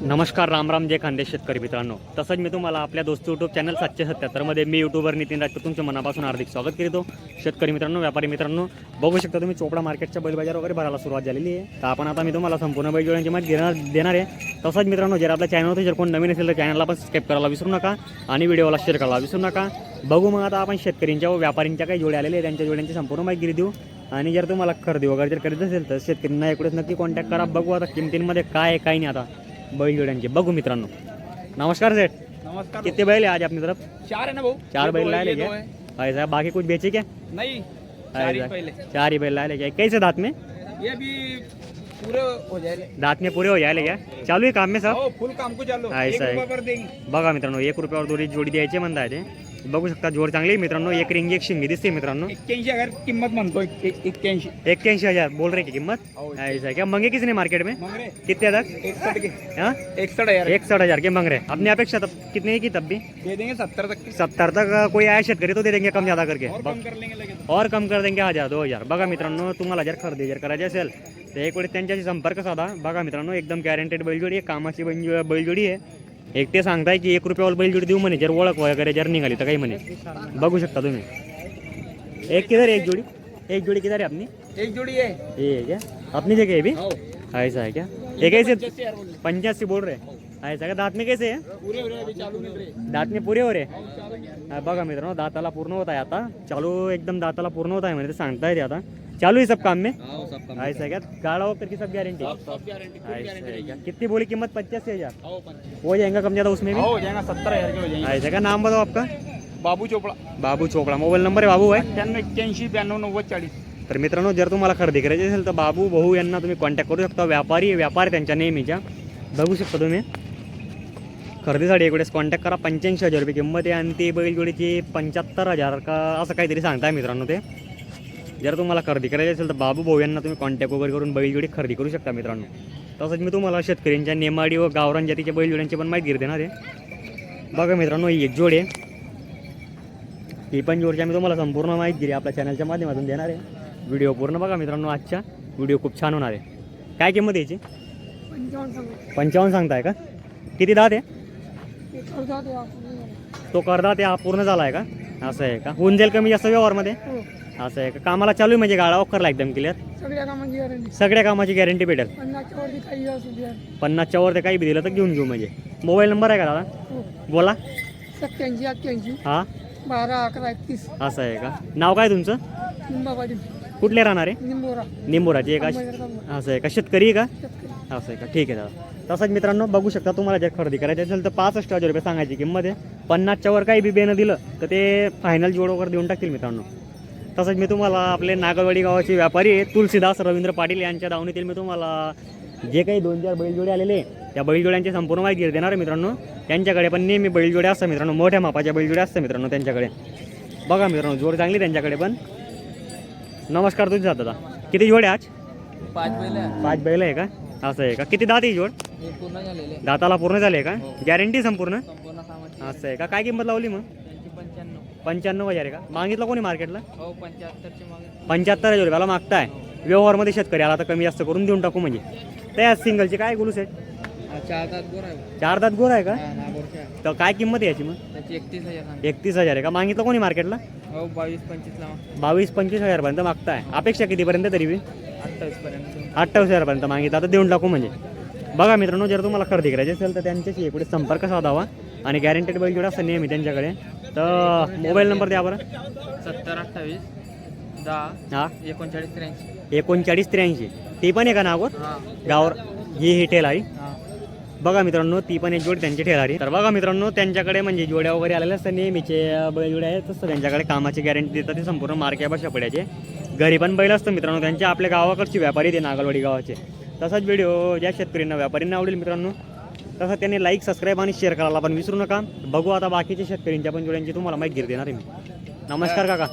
नमस्कार राम राम जय खानदेश शेतकरी मित्रांनो. तसंच मी तुम्हाला आपल्या दोस्त यूट्यूब चॅनल सातशे सत्याहत्तरमध्ये मी यूट्यूबर नितीन राजपूत तुमच्या मनापासून हार्दिक स्वागत करीतो. शेतकरी मित्रांनो व्यापारी मित्रांनो बघू शकता तुम्ही चोपडा मार्केटच्या बैल बाजार वगैरे भरायला सुरुवात झालेली आहे. तर आपण आता मी तुम्हाला संपूर्ण बैलजोड्यांची माहिती देणार देणार आहे. तसंच मित्रांनो जर आपल्या चॅनलवरती जर कोण नवीन असेल तर चॅनलला पण सबस्क्राईब करायला विसरू नका आणि व्हिडिओला शेअर करायला विसरू नका. बघू मग आता आपण शेतकऱ्यांच्या व व्यापाऱ्यांच्या काही जोड्या आलेल्या त्यांच्या जोड्यांची संपूर्ण माहिती देऊ. आणि जर तुम्हाला खरेदी वगैरे जर करीत असेल तर शेतकऱ्यांना एकूणच नक्की कॉन्टॅक्ट करा. बघू आता किमतींमध्ये काय आहे काय नाही आता. बैल जोड्यांचे बघू मित्रांनो. नमस्कार सेठ. नमस्कार. कितने बैल है आज अपनी तरफ? चार है ना भाऊ. चार बैल लाए है, क्या है। ऐसा बाकी कुछ बेचे क्या? नहीं. चार ही ऐसा पहले. चार ही बैल लाए ले क्या कैसे दांत में? ये भी पूरे हो जाएंगे दांत में पूरे हो जाए ले क्या? चालू आहे काम में सब? हो फुल काम को चालू. हा, ऐसा है. बघा मित्रांनो एक रुपयावर दोरी जोडी द्यायची म्हणताय ते. बघू शकता जोड चांगली मित्रांनो. एक रिंग एक शिंगी दिसते मित्रांनो. इक्क्याऐंशी हजार किंमत म्हणतो एक- एक- एक्क्याऐंशी. एक्क्याऐंशी हजार. बोल रहे की किंमत? हो. ऐसा क्या? मंगे किसने मार्केट में? कितने तक हाँ? एकसठ हजार. के मंग रहे अपनी अपेक्षा तब कितने की तब भी? दे देंगे सत्तर तक सत्तर तक कोई आया शेतकरी तो दे देंगे कम ज्यादा करके. और कम कर लेंगे लगे और कम कर देंगे हजार दो हजार. बघा मित्रांनो तुम्हाला जर खरेदी जर करायची असेल तर एक वेळी त्यांच्याशी संपर्क साधा. बघा मित्रांनो एकदम गॅरंटेड बैलजोडी आहे कामाची बैल बैलजोडी आहे. एक ते सांगताय की एक रुपयावर बैलजोडी देऊ म्हणे जर ओळख वगैरे जर निघाली तर काही म्हणे. बघू शकता तुम्ही. एक किधर है एक जोड़ी? एक जोड़ी किधर है अपनी एक जोड़ी है ये है क्या अपनी जगह है. भी हो ऐसा है क्या ये कैसे? पचासी हजार बोल रहे। बोल रहे ऐसा का दांत में कैसे है पूरे हो दांत में पुरे हो रहे हो, है। हा, बघा मित्रांनो दाताला पूर्ण होत आहे आता. चालू एकदम दाताला पूर्ण होत आहे म्हणजे ते सांगता येते आता. चालू है सब काम में? हाँ, वो सब काम ऐसा है क्या? गाड़ा वगैरह की सब गारंटी ऐसा क्या? कितनी बोली कीमत? पचासी हजार? हो जाएगा कम ज्यादा उसमें भी? हो जाएगा सत्तर हजार के हो जाएंगे। ऐसा का नाम बताओ आपका? बाबू चोपड़ा। बाबू चोपड़ा। मोबाईल नंबर आहे बाबू आहे अठ्ठ्याण्णव एक्क्याऐंशी ब्याण्णव नव्वद चाळीस तर मित्रांनो जर तुम्हाला खरेदी करायची असेल तर बाबू भाऊ यांना तुम्ही कॉन्टॅक्ट करू शकता. व्यापारी व्यापार त्यांच्या नेहमीच्या. बघू शकता तुम्ही. खरेदीसाठी इकडेच कॉन्टॅक्ट करा. पंच्याऐंशी हजार रुपये किंमत आहे. आणि ती बैलजोडीची पंच्याहत्तर हजार का असं काहीतरी सांगताय मित्रांनो ते. जर तुम्हाला खरेदी करायची असेल तर बाबू भाऊ यांना तुम्ही कॉन्टॅक्ट वगैरे करून बैलजोडी खरेदी करू शकता मित्रांनो. तसंच मी तुम्हाला शेतकऱ्यांच्या नेमाडी व गावरान जातीच्या बैलजोड्यांची पण माहिती देणार आहे. बघा मित्रांनो ही एक जोड आहे. ही पण जोडची आम्ही तुम्हाला संपूर्ण माहिती दिली आपल्या चॅनलच्या माध्यमातून देणार आहे. व्हिडिओ पूर्ण बघा मित्रांनो आजच्या. व्हिडिओ खूप छान होणार आहे. काय किंमत याची? पंचावन्न सांगताय का? किती दात आहे? तो करदा ते हा पूर्ण झाला आहे का? असं आहे का? होऊन जाईल कमी जास्त व्यवहारमध्ये? असं आहे. का कामाला चालू आहे म्हणजे गाळा करला एकदम क्लिअर सगळ्या कामाची गॅरंटी सगळ्या कामाची गॅरंटी भेटेल. पन्नासच्या वरती काही असू द्या. पन्नासच्या वर ते काही बी दिलं तर घेऊन घेऊ म्हणजे. मोबाईल नंबर आहे का दादा? हो. बोला. सत्याऐंशी अठ्ठ्याऐंशी. हा. बारा अकरा एकतीस. असं आहे का? नाव काय तुमचं? कुठले राहणार? आहे निंबोरा. निंबोराची आहे का अंबाजोगाई, असं आहे का? शेतकरी आहे का? शेतकरी. असं आहे का? ठीक आहे दादा. तसंच मित्रांनो बघू शकता तुम्हाला जर खरेदी करायची असेल तर पासष्ट हजार रुपये सांगायची किंमत आहे. पन्नासच्या वर काही बी बेनं दिलं तर ते फायनल जोड वगैरे देऊन टाकतील मित्रांनो. तसंच मी तुम्हाला आपले नागरवाडी गावाचे व्यापारी तुलसीदास रवींद्र पाटील यांच्या दावणीतील मी तुम्हाला जे काही दोन चार बैलजोडे आलेले त्या बैलजोड्यांची संपूर्ण माहिती देणार आहे मित्रांनो. त्यांच्याकडे पण नेहमी बैलजोड्या असतात मित्रांनो. मोठ्या मापाच्या बैलजोड्या असतात मित्रांनो त्यांच्याकडे. बघा मित्रांनो जोड चांगली त्यांच्याकडे पण. नमस्कार तुझी दादा. किती जोड आहे आज? पाच बैल पाच बैल आहे का? असं आहे का? किती दात आहे ही जोड? हे पूर्ण झालेले. दाताला पूर्ण झाले का? हो. गॅरंटी संपूर्ण? संपूर्ण असं आहे का? काय किंमत लावली मग? पंच्याण्णव हजार आहे का? मागितलं कोणी मार्केटला हो पंच्याहत्तरची पंच्याहत्तर हजार रुपयाला मागताय. व्यवहारमध्ये शेतकरी आला तर कमी जास्त करून देऊन टाकू म्हणजे. त्या सिंगलची काय बोलू सेट चार तास गोर आहे. चार दात गोर आहे का? हा, नागोरची आहे. तर काय किंमत आहे याची मग? त्याची एकतीस हजार एकतीस हजार आहे का? मागितलं कोणी मार्केटला हो बावीस पंचवीस बावीस पंचवीस हजारपर्यंत मागताय. अपेक्षा कितीपर्यंत तरी बी? अठ्ठावीस पर्यंत. अठ्ठावीस हजारपर्यंत मागितलं. आता देऊन टाकू म्हणजे. बघा मित्रांनो जर तुम्हाला खरेदी करायची असेल तर त्यांच्याशी इकडे संपर्क साधावा आणि गॅरंटेड बैल जोडा असं नेहमी त्यांच्याकडे. तर मोबाईल नंबर द्या बरं. सत्तर अठ्ठावीस दहा हा. एकोणचाळीस त्र्याऐंशी. एकोणचाळीस त्र्याऐंशी. ती पण आहे का नागोर हा. गावर ही ही टेलारी हा. बघा मित्रांनो ती पण एक जोडी त्यांची ठेलारी. तर बघा मित्रांनो त्यांच्याकडे म्हणजे जोड्या वगैरे आलेल्या असतात नेहमीचे बैल जोड्या आहेत तसं त्यांच्याकडे कामाची गॅरंटी देतात ते संपूर्ण मार्क्या शपड्याचे. घरी पण बैल असतं मित्रांनो त्यांचे आपल्या गावाकडची व्यापारी ते नागलवाडी गावाचे. तसाच व्हिडिओ ज्या शेतकऱ्यांना व्यापाऱ्यांना आवडेल मित्रांनो तसं त्यांनी लाईक सबस्क्राईब आणि शेअर करायला पण विसरू नका. बघू आता बाकीच्या शेतकऱ्यांच्या पण जोड्यांची तुम्हाला माहिती देणार आहे मी. नमस्कार काका.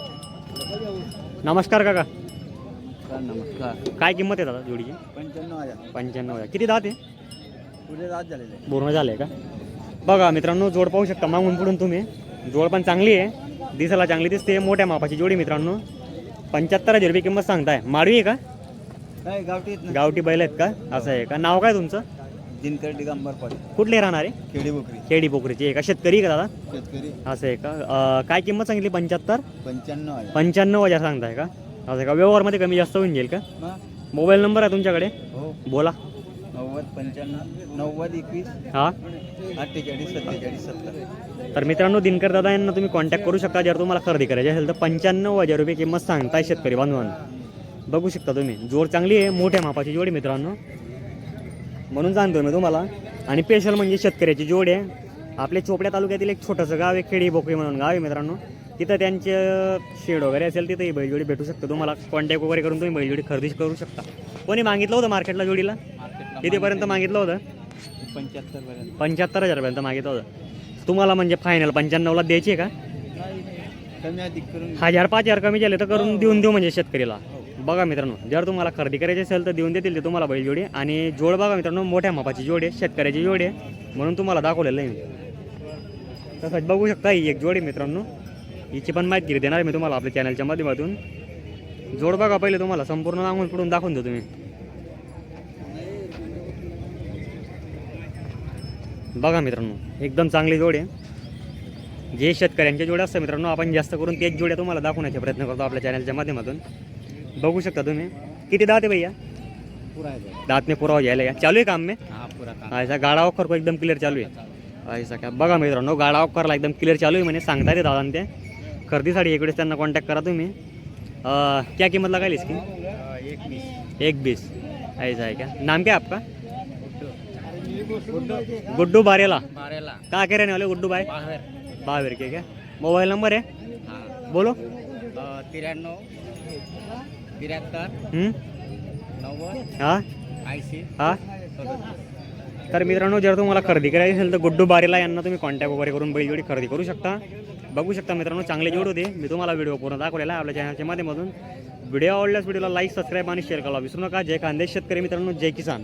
नमस्कार काका. नमस्कार. काय किंमत आहे दादा जोडीची? पंच्याण्णव हजार. पंच्याण्णव हजार. किती दात आहे? पुढे रात झालेले. पूर्ण झाले का? बघा मित्रांनो जोड पाहू शकता मागून पुढून तुम्ही. जोड पण चांगली आहे. दिसायला चांगली दिसते. मोठ्या मापाची जोडी मित्रांनो. पंच्याहत्तर हजार रुपये किंमत सांगताय. माडवी आहे का? गावठी गावठी बैल आहेत का? असं आहे का? नाव काय तुमचं? दिनकर दिगंबर पाटील कुठले राहणार? आहे खेडी बोकरी. खेडी पोखरीची आहे का शेतकरी का दादा? शेतकरी. असं आहे का? अं, काय किंमत सांगितली? पंच्याहत्तर? पंच्याण्णव हजार. पंच्याण्णव हजार सांगताय का? असं आहे का? व्यवहारमध्ये कमी जास्त होऊन जाईल का? हा? मोबाईल नंबर आहे तुमच्याकडे? हो. बोला. नव्वद पंच्याण्णव नव्वद एकवीस हां. अठ्ठेचाळीस सत्तेचाळीस सत्तर. तर मित्रांनो दिनकर दादा यांना तुम्ही कॉन्टॅक्ट करू शकता. जर तुम्हाला खरेदी करायची असेल तर पंच्याण्णव हजार रुपये किंमत सांगताय शेतकरी बांधवांना. बघू शकता तुम्ही. जोड चांगली आहे मोठ्या मापाची जोड आहे मित्रांनो. म्हणून सांगतो मी तुम्हाला. आणि स्पेशल म्हणजे शेतकऱ्याची जोड आहे. आपल्या चोपड्या तालुक्यातील एक छोटंसं गाव आहे खेडी बोकरी म्हणून गाव आहे मित्रांनो. तिथं त्यांचे शेड वगैरे असेल तिथं ही बैलजोडी भेटू शकते. तुम्हाला कॉन्टॅक्ट वगैरे करून तुम्ही बैलजोडी खरेदी करू शकता. कोणी मागितलं होतं मार्केटला जोडीला? कितीपर्यंत मागितलं. होतं? पंच्याहत्तर पर्यंत पंच्याहत्तर हजारपर्यंत मागितलं होतं. तुम्हाला म्हणजे फायनल पंच्याण्णवला द्यायची आहे का? हजार पाच हजार कमी झाले तर करून देऊन देऊ म्हणजे शेतकरीला. बघा मित्रांनो जर तुम्हाला खरेदी करायची असेल तर देऊन देतील ते तुम्हाला बैलजोडी आणि जोड बघा मित्रांनो मोठ्या मापाची जोड आहे शेतकऱ्याची जोड आहे. म्हणून तुम्हाला दाखवलेलं आहे मी. तसंच बघू शकता ही एक जोड आहे मित्रांनो. हिची पण माहिती देणार आहे मी तुम्हाला आपल्या चॅनलच्या माध्यमातून. जोड बघा पहिले तुम्हाला संपूर्ण मागून पुढून दाखवून देऊ तुम्ही बघा मित्रांनो एकदम चांगली जोड आहे. जे शेतकऱ्यांच्या जोड्या असतात मित्रांनो आपण जास्त करून तेच जोड्या तुम्हाला दाखवण्याचा प्रयत्न करतो आपल्या चॅनलच्या माध्यमातून. बघू शकता तुम्ही. किती दात आहे भैया? पुरा आहे दात में पुरावा घ्यायला या. चालू आहे काम में? हा पुरा काम. ऐसा गाडा ऑफर को एकदम क्लिअर चालू आहे. ऐसा काय? बघा मित्रांनो गाडा ऑफरला एकदम क्लिअर चालू आहे म्हणे. सांगता ते दादा ते. खरेदीसाठी इकडेच त्यांना कॉन्टॅक्ट करा तुम्ही. क्या किंमत लगाली इसकी एक बीस ऐसा है क्या नाम क्या है आपका? गुड्डू. बारेला. कहाँ के रहने वाले गुड्डू भाई? बाहेर. के क्या मोबाइल नंबर है हा. बोलो. त्र्याण्णव हाँ? हाँ? तर मित्रांनो जर तुम्हाला खरेदी करायची असेल तर गुड्डू बारेला यांना तुम्ही कॉन्टॅक्ट वगैरे करून बैलजोडी खरेदी करू शकता. बघू शकता मित्रांनो चांगले जोड होते. मी तुम्हाला व्हिडिओ पूर्ण दाखवलेला आपल्या चॅनलच्या माध्यमातून. व्हिडिओ आवडल्यास व्हिडिओला लाईक सबस्क्राईब आणि शेअर करा विसरू नका. जय खानदेश शेतकरी मित्रांनो जय किसान.